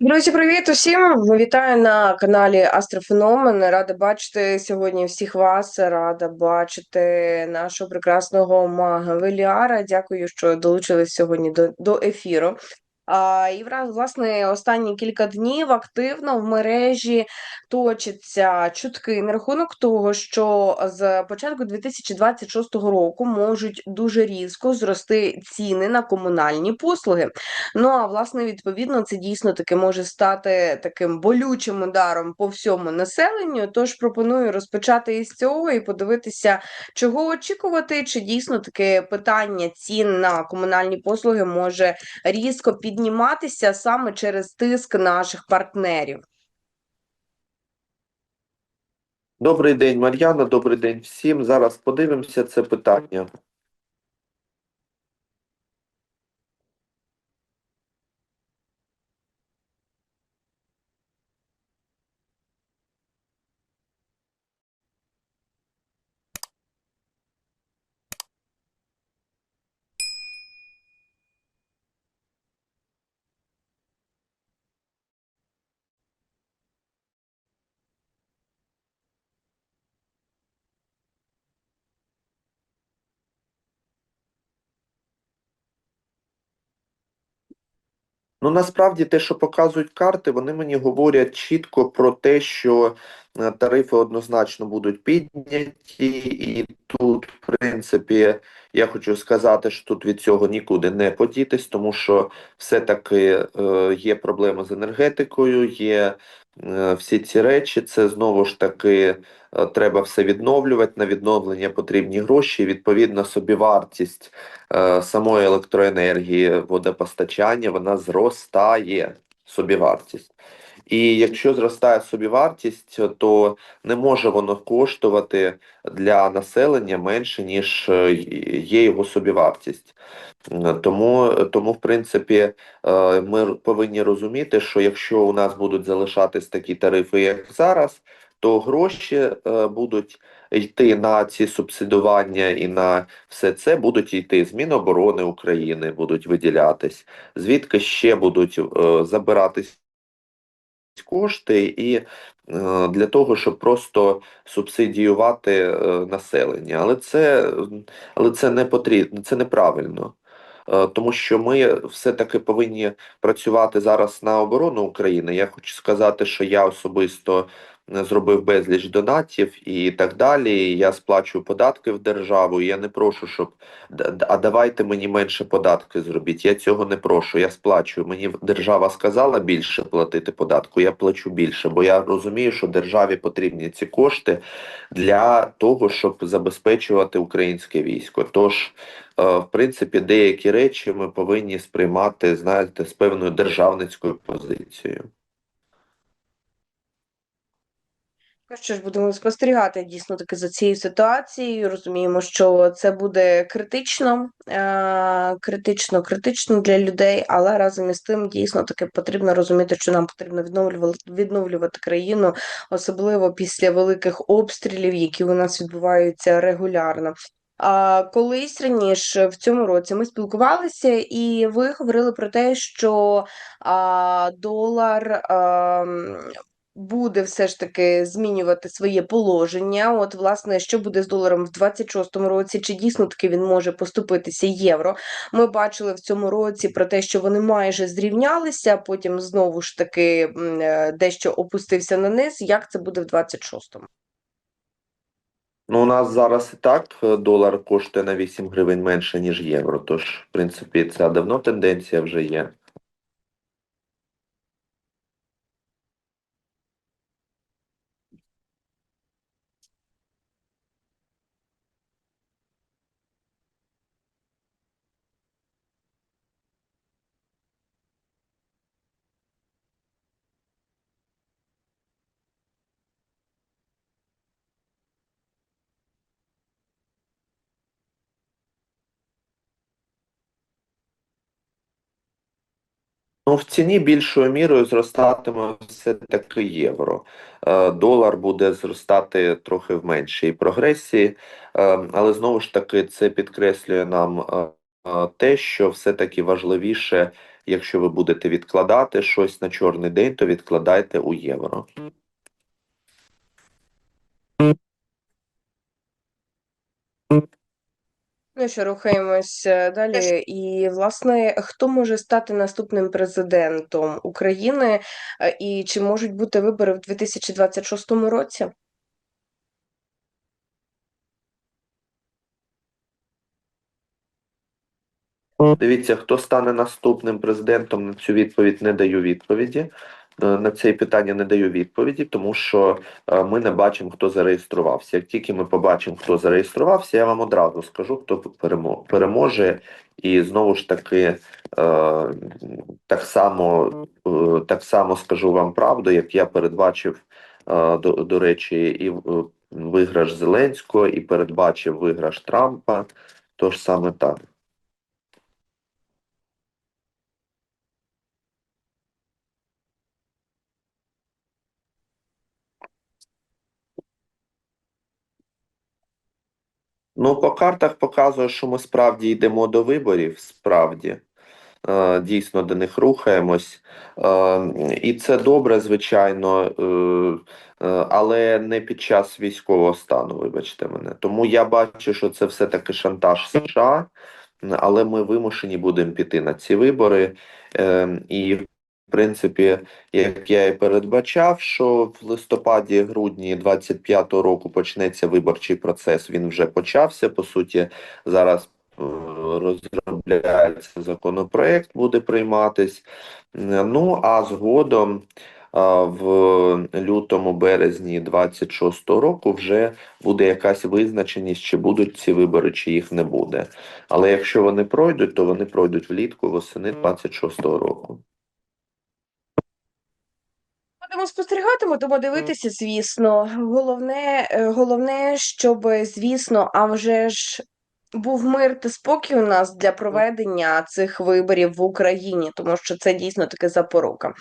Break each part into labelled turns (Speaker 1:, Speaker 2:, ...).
Speaker 1: Друзі, привіт усім! Вітаю на каналі Астрофеномен. Рада бачити сьогодні всіх вас. Рада бачити нашого прекрасного мага Веліара. Дякую, що долучились сьогодні до, до ефіру. І власне останні кілька днів активно в мережі точаться чутки на рахунок того, що з початку 2026 року можуть дуже різко зрости ціни на комунальні послуги. Ну а власне, відповідно, це дійсно таки може стати таким болючим ударом по всьому населенню. Тож пропоную розпочати із цього і подивитися, чого очікувати, чи дійсно таке питання цін на комунальні послуги може різко підніматися саме через тиск наших партнерів.
Speaker 2: Добрий день, Мар'яна. Добрий день всім. Зараз подивимося це питання. Ну, насправді, те, що показують карти, вони мені говорять чітко про те, що е, тарифи однозначно будуть підняті, і тут, в принципі, я хочу сказати, що тут від цього нікуди не подітись, тому що все-таки е, є проблеми з енергетикою, є всі ці речі. Це знову ж таки е, треба все відновлювати. На відновлення потрібні гроші. Відповідно, собівартість е, самої електроенергії, водопостачання, вона зростає собівартість. І якщо зростає собівартість, то не може воно коштувати для населення менше, ніж е, є його собівартість. Е, Тому, тому, в принципі, е, ми повинні розуміти, що якщо у нас будуть залишатись такі тарифи, як зараз, то гроші е, будуть йти на ці субсидування і на все це будуть йти з Міноборони України, будуть виділятись, звідки ще будуть е, забиратись кошти і е, для того, щоб просто субсидіювати е, населення. Але це, але це не потрібно, це неправильно. Е, Тому що ми все-таки повинні працювати зараз на оборону України. Я хочу сказати, що я особисто зробив безліч донатів і так далі. Я сплачую податки в державу. Я не прошу, щоб «Да- да- а давайте мені менше податки зробіть. Я цього не прошу. Я сплачую. Мені держава сказала більше платити податку. Я плачу більше, бо я розумію, що державі потрібні ці кошти для того, щоб забезпечувати українське військо. Тож, е, в принципі, деякі речі ми повинні сприймати, знаєте, з певною державницькою позицією.
Speaker 1: Ну Що ж, будемо спостерігати дійсно таки за цією ситуацією. Розуміємо, що це буде критично, е- критично, критично для людей, але разом із тим дійсно таки потрібно розуміти, що нам потрібно відновлювати, відновлювати країну, особливо після великих обстрілів, які у нас відбуваються регулярно. А колись раніше в цьому році ми спілкувалися, і ви говорили про те, що а, долар. А, буде все ж таки змінювати своє положення. От, власне, що буде з доларом в 26-му році? Чи дійсно таки він може поступитися євро? Ми бачили в цьому році про те, що вони майже зрівнялися, потім знову ж таки е, дещо опустився на низ. Як це буде в 26-му?
Speaker 2: Ну, у нас зараз і так е, долар коштує на 8 гривень менше, ніж євро. Тож, в принципі, ця давно тенденція вже є. Ну, в ціні більшою мірою зростатиме все-таки євро. Е, Долар буде зростати трохи в меншій прогресії, е, але знову ж таки це підкреслює нам е, те, що все-таки важливіше, якщо ви будете відкладати щось на чорний день, то відкладайте у євро.
Speaker 1: Ну що, рухаємось е, далі. І, власне, хто може стати наступним президентом України, Е, і чи можуть бути вибори в 2026 році?
Speaker 2: Дивіться, хто стане наступним президентом, на цю відповідь не даю відповіді. Е, На це питання не даю відповіді, тому що е, ми не бачимо, хто зареєструвався. Як тільки ми побачимо, хто зареєструвався, я вам одразу скажу, хто перемо- переможе. І знову ж таки, е, так само, так само скажу вам правду, як я передбачив, до, до речі, і виграш Зеленського, і передбачив виграш Трампа. Тож саме так. Ну, по картах показує, що ми справді йдемо до виборів, справді. Е, Дійсно до них рухаємось. Е, І це добре, звичайно, е, але не під час військового стану, вибачте мене. Тому я бачу, що це все-таки шантаж США, але ми вимушені будемо піти на ці вибори. Е, І, в принципі, як я і передбачав, що в листопаді-грудні 25-го року почнеться виборчий процес. Він вже почався. По суті, зараз е, розробляється законопроект, буде прийматись. Е, Ну а згодом в лютому березні 26-го року вже буде якась визначеність, чи будуть ці вибори, чи їх не буде. Але якщо вони пройдуть, то вони пройдуть влітку восени 26-го року.
Speaker 1: Будемо спостерігати, будемо дивитися, звісно. Головне, е, головне, щоб, звісно, а вже ж був мир та спокій у нас для проведення цих виборів в Україні, тому що це дійсно таки запорука.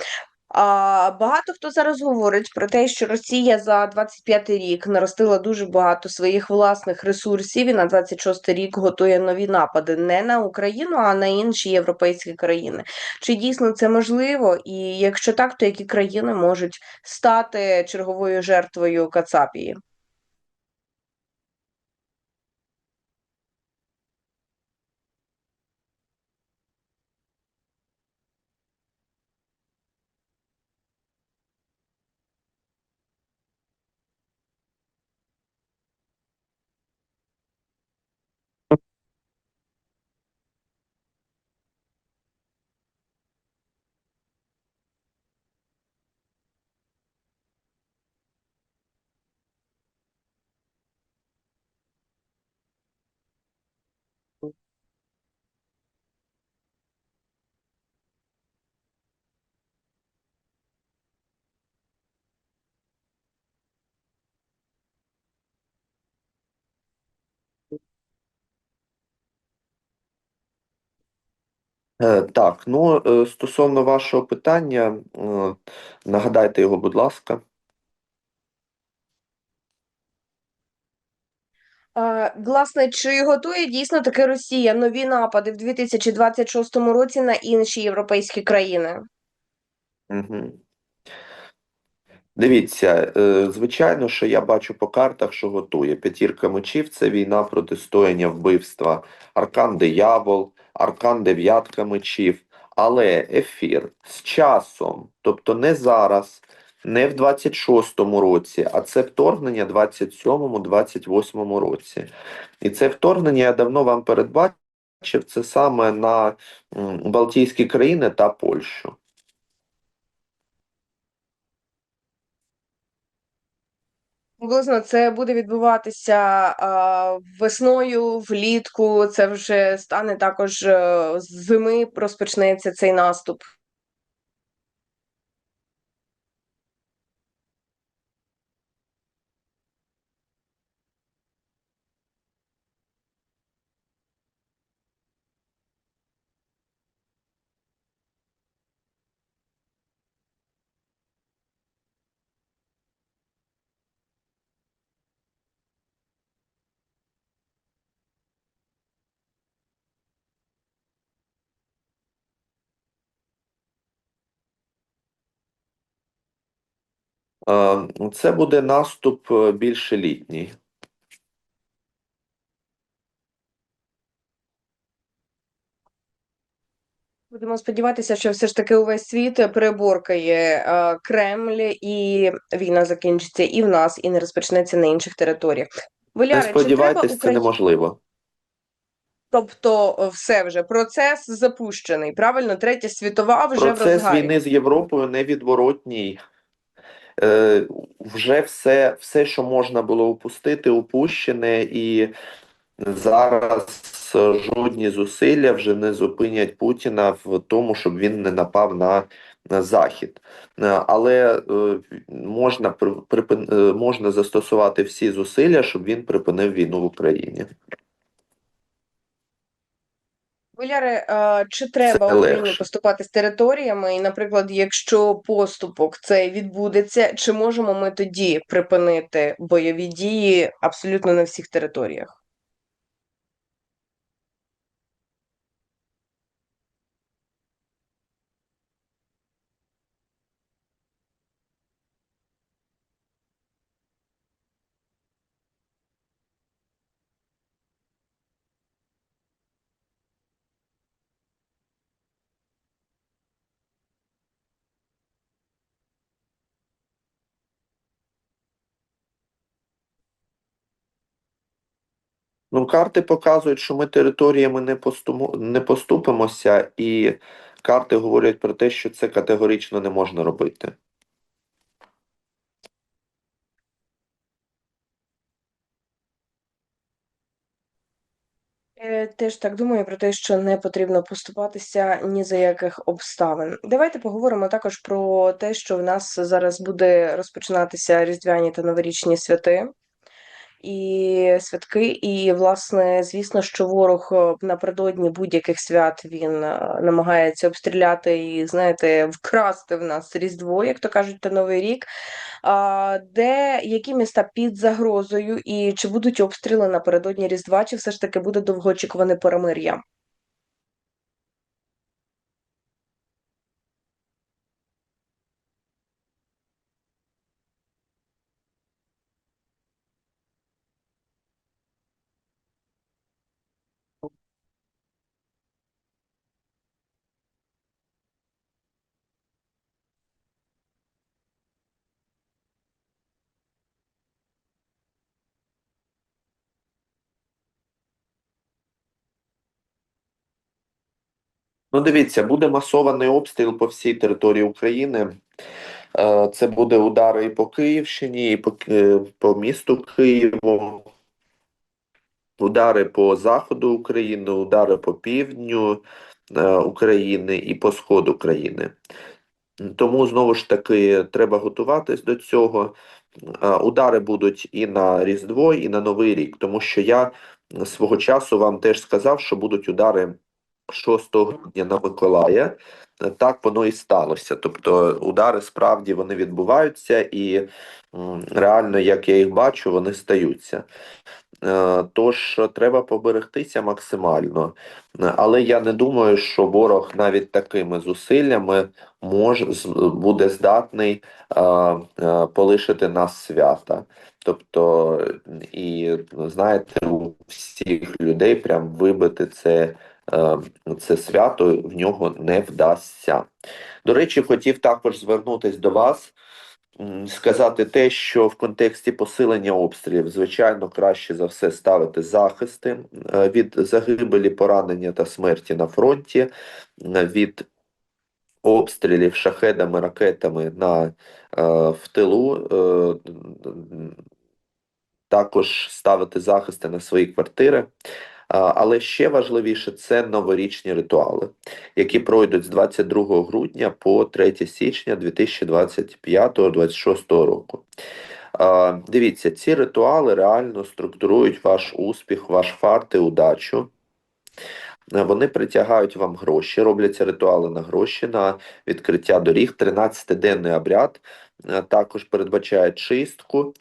Speaker 1: Багато хто зараз говорить про те, що Росія за 25 рік наростила дуже багато своїх власних ресурсів і на 26 рік готує нові напади не на Україну, а на інші європейські країни. Чи дійсно це можливо? І якщо так, то які країни можуть стати черговою жертвою Кацапії?
Speaker 2: Так, ну е, стосовно вашого питання, е, нагадайте його, будь ласка.
Speaker 1: Власне, чи готує дійсно таки Росія нові напади в 2026 році на інші європейські країни?
Speaker 2: Угу. Дивіться, е, звичайно, що я бачу по картах, що готує. П'ятірка мечів це війна протистояння вбивства. Аркан Диявол, Аркан Дев'ятка мечів. Але ефір з часом, тобто не зараз, не в 26-му році, а це вторгнення в 27-му, 28-му році. І це вторгнення я давно вам передбачив, це саме на Балтійські країни та Польщу.
Speaker 1: Приблизно це буде відбуватися весною, влітку. Це вже стане також е, з зими розпочнеться цей наступ.
Speaker 2: Це буде наступ е, більше літній.
Speaker 1: Будемо сподіватися, що все ж таки увесь світ е, Кремль, і війна закінчиться і в нас, і не розпочнеться на інших територіях.
Speaker 2: Не
Speaker 1: Валяре, чи
Speaker 2: сподівайтесь, це неможливо.
Speaker 1: Тобто, е, все вже процес запущений. Правильно, третя світова вже в
Speaker 2: Процес війни з Європою невідворотній. Е, вже все, все, що можна було упустити, упущене, і зараз жодні зусилля вже не зупинять Путіна в тому, щоб він не напав на, на Захід. Е, Але е, можна, при- припин- е, можна застосувати всі зусилля, щоб він припинив війну в Україні.
Speaker 1: Валяре, е, чи треба Україні поступати з територіями? І, наприклад, якщо поступок цей відбудеться, чи можемо ми тоді припинити бойові дії абсолютно на всіх територіях?
Speaker 2: Ну, карти показують, що ми територіями не постумо, не поступимося, і карти говорять про те, що це категорично не можна робити.
Speaker 1: Е, Теж так думаю про те, що не потрібно поступатися ні за яких обставин. Давайте поговоримо також про те, що в нас зараз буде розпочинатися різдвяні та новорічні святи і святки. І, власне, звісно, що ворог е, напередодні будь-яких свят він е, намагається обстріляти і, знаєте, вкрасти в нас Різдво, як то кажуть, та Новий рік. А, де які міста під загрозою, і чи будуть обстріли напередодні Різдва, чи все ж таки буде довгоочікуване перемир'я?
Speaker 2: Ну, дивіться, буде масований обстріл по всій території України. Е, Це буде удари і по Київщині, і по, по місту Києву, удари по заходу України, удари по півдню е, України і по сходу України. Тому знову ж таки треба готуватись до цього. Е, Удари будуть і на Різдво, і на Новий рік, тому що я свого часу вам теж сказав, що будуть удари 6 грудня на Миколая. Так воно і сталося. Тобто удари справді вони відбуваються, і реально, як я їх бачу, вони стаються. Е, Тож треба поберегтися максимально. Але я не думаю, що ворог навіть такими зусиллями може з- буде здатний е, е, полишити нас свята. Тобто, і знаєте, у всіх людей прям вибити це, це свято в нього не вдасться. До речі, хотів також звернутися до вас. Сказати те, що в контексті посилення обстрілів, звичайно, краще за все ставити захисти е, від загибелі, поранення та смерті на фронті, е, від обстрілів шахедами, ракетами на, е, в тилу, е, також ставити захисти на свої квартири. Але ще важливіше це новорічні ритуали, які пройдуть з 22 грудня по 3 січня 2025-2026 року. Дивіться, ці ритуали реально структурують ваш успіх, ваш фарт і удачу. Вони притягають вам гроші, робляться ритуали на гроші, на відкриття доріг. 13-денний обряд також передбачає чистку,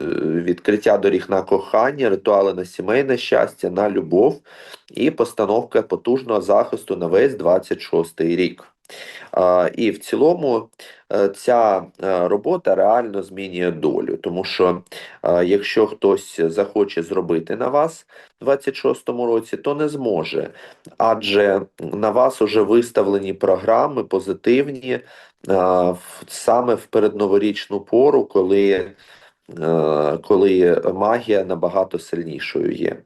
Speaker 2: відкриття доріг на кохання, ритуали на сімейне щастя, на любов і постановка потужного захисту на весь 26-й рік. І в цілому е, ця е, робота реально змінює долю, тому що е, якщо хтось захоче зробити на вас в 26-му році, то не зможе, адже на вас вже виставлені програми позитивні е, саме в передноворічну пору, коли, е, коли магія набагато сильнішою є.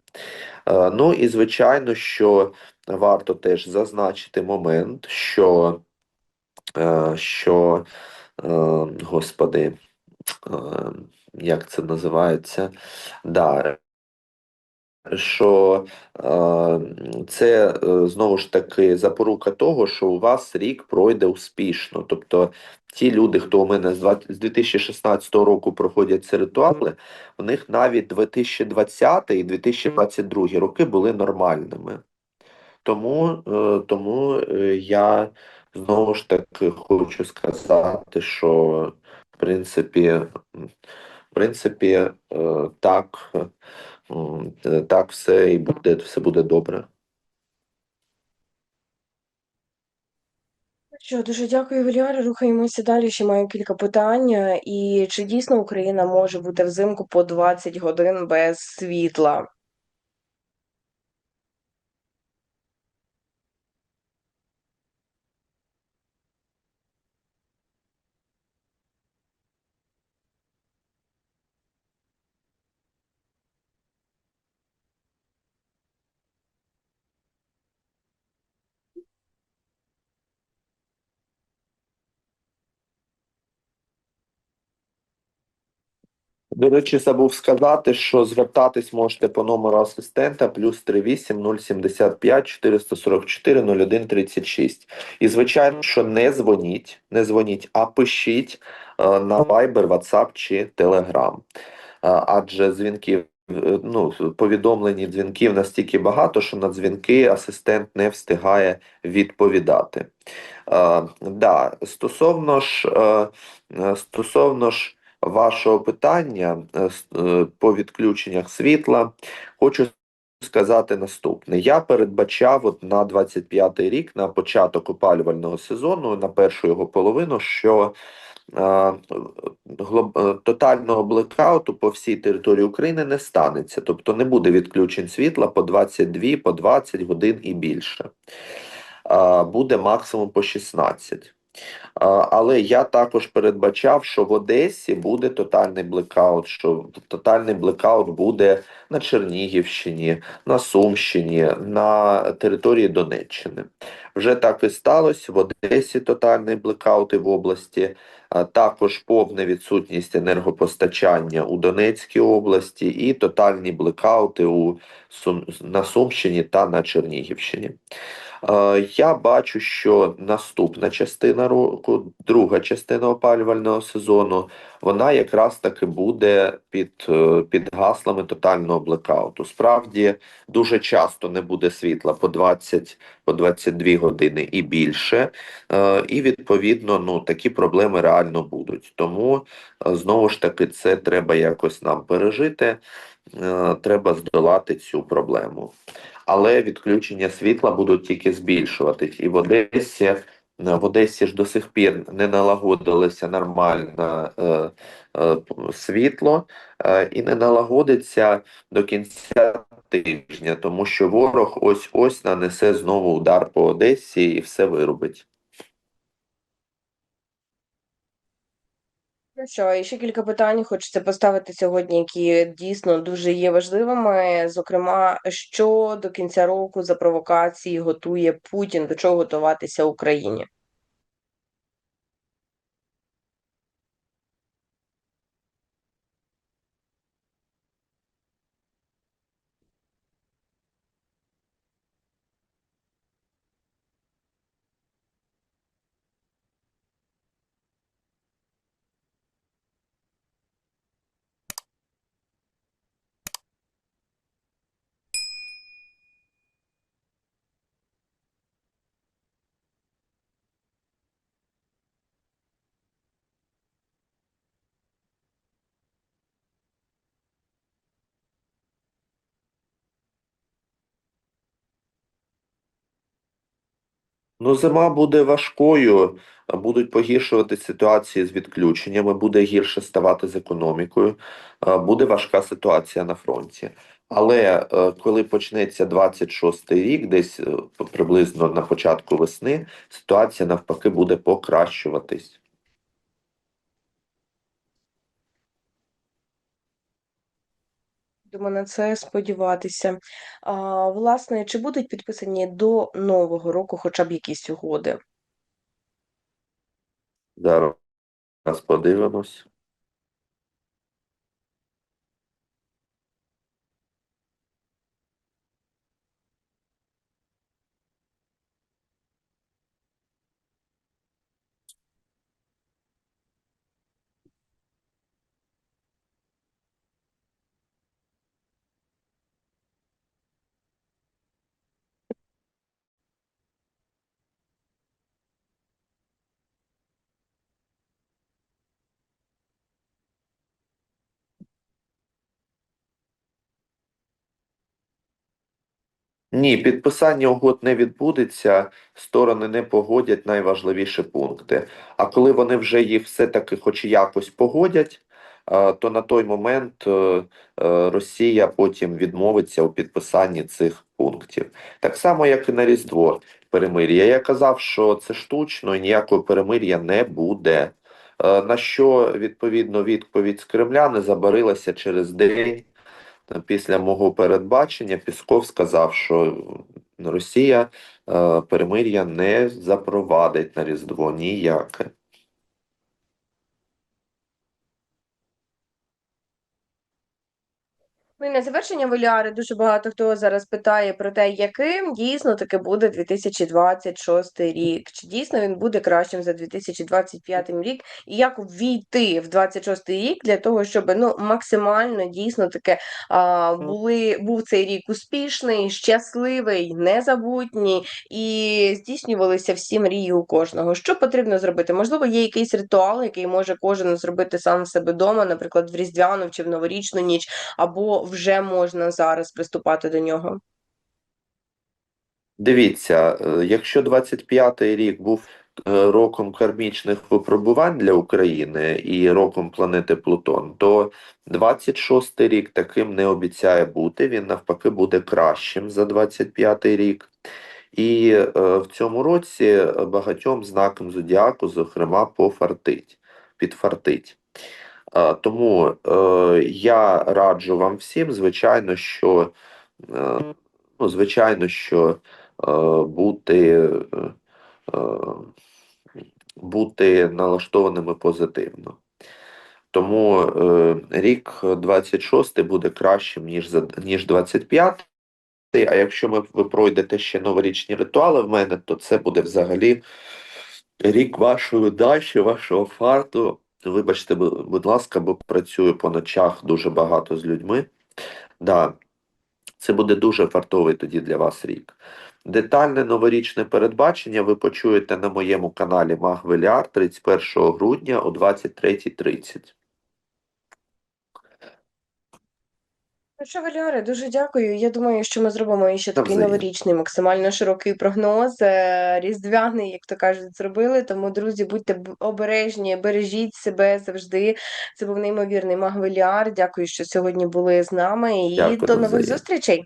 Speaker 2: Е, Ну і звичайно, що варто теж зазначити момент, що е, що, е, господи, е, як це називається? Да, що е, це е, знову ж таки запорука того, що у вас рік пройде успішно. Тобто ті люди, хто у мене з 2016 року проходять ці ритуали, у них навіть 2020 і 2022 роки були нормальними. Тому, е, тому е, я знову ж таки хочу сказати, що в принципі, в принципі, е, так, так все і буде, все буде добре.
Speaker 1: Що, дуже дякую, Валіар. Рухаємося далі. Ще маю кілька питань. І чи дійсно Україна може бути взимку по 20 годин без світла?
Speaker 2: До речі, забув сказати, що звертатись можете по номеру асистента плюс 38 075 444 01 36. І звичайно, що не дзвоніть, не дзвоніть, а пишіть е, на Viber, WhatsApp чи Telegram. Е, Адже дзвінків, е, ну, повідомлені дзвінків настільки багато, що на дзвінки асистент не встигає відповідати. Да, стосовно ж, стосовно ж вашого питання е, е, по відключеннях світла, хочу сказати наступне. Я передбачав от на 25-й рік, на початок опалювального сезону, на першу його половину, що е, тотального блекауту по всій території України не станеться. Тобто не буде відключень світла по 22, по 20 годин і більше. Буде максимум по 16. Але я також передбачав, що в Одесі буде тотальний блекаут, що тотальний блекаут буде на Чернігівщині, на Сумщині, на території Донеччини. Вже так і сталося. В Одесі тотальний блекаут і в області, також повна відсутність енергопостачання у Донецькій області і тотальні блекаути у на Сумщині та на Чернігівщині. Е, Я бачу, що наступна частина року, друга частина опалювального сезону, вона якраз таки буде під, е, під гаслами тотального блекауту. Справді дуже часто не буде світла по 20, по 22 години і більше, е, і відповідно ну, такі проблеми реально будуть. Тому знову ж таки це треба якось нам пережити, треба здолати цю проблему але відключення світла будуть тільки збільшуватись. І в Одесі, е, в Одесі ж до сих пір не налагодилося нормально е, е, світло е, і не налагодиться до кінця тижня, тому що ворог ось-ось нанесе знову удар по Одесі і все виробить.
Speaker 1: Ну що, і ще кілька питань хочеться поставити сьогодні, які дійсно дуже є важливими. Зокрема, що до кінця року за провокації готує Путін, до чого готуватися Україні?
Speaker 2: Ну, зима буде важкою, будуть погіршувати ситуації з відключеннями, буде гірше ставати з економікою, буде важка ситуація на фронті. Але е, коли почнеться 26-й рік, десь е, приблизно на початку весни, ситуація навпаки буде покращуватись.
Speaker 1: Будемо на це сподіватися. А, власне, чи будуть підписані до Нового року хоча б якісь угоди?
Speaker 2: Зараз подивимось. Ні, підписання угод не відбудеться, сторони не погодять найважливіші пункти. А коли вони вже їх все-таки хоч якось погодять, то на той момент е, е, Росія потім відмовиться у підписанні цих пунктів. Так само, як і на Різдво перемир'я. Я казав, що це штучно і ніякого перемир'я не буде. Е, На що відповідно відповідь з Кремля не забарилася через день. Після мого передбачення Пісков сказав, що Росія е, перемир'я не запровадить на Різдво ніяке.
Speaker 1: Ну і на завершення Валіари дуже багато хто зараз питає про те, яким дійсно таки буде 2026 рік. Чи дійсно він буде кращим за 2025 рік, і як ввійти в 26 рік для того, щоб ну максимально дійсно таке а, були був цей рік успішний, щасливий, незабутній і здійснювалися всі мрії у кожного. Що потрібно зробити? Можливо, є якийсь ритуал, який може кожен зробити сам в себе вдома, наприклад, в різдвяну чи в новорічну ніч або вже можна зараз приступати до нього?
Speaker 2: Дивіться, е, якщо 25-й рік був е, роком кармічних випробувань для України і роком планети Плутон, то 26-й рік таким не обіцяє бути. Він навпаки буде кращим за 25-й рік. І е, в цьому році багатьом знакам зодіаку, зокрема, пофартить, підфартить. Е, Тому е, я раджу вам всім, звичайно, що е, ну, звичайно, що бути, бути налаштованими позитивно. Тому рік 26 буде кращим, ніж, ніж 25. А якщо ви пройдете ще новорічні ритуали в мене, то це буде взагалі рік вашої удачі, вашого фарту. Вибачте, будь ласка, бо працюю по ночах дуже багато з людьми. Да, це буде дуже фартовий тоді для вас рік. Детальне новорічне передбачення ви почуєте на моєму каналі Магвеліар 31 грудня о 23.30.
Speaker 1: Ну що, Валіаре, дуже дякую. Я думаю, що ми зробимо ще такий
Speaker 2: Навзаєм.
Speaker 1: новорічний, максимально широкий прогноз, е, різдвяний, як то кажуть, зробили. Тому, друзі, будьте б- обережні, бережіть себе завжди. Це був неймовірний Магвеліар. Дякую, що сьогодні були з нами, і
Speaker 2: Дякую,
Speaker 1: до нових зустрічей.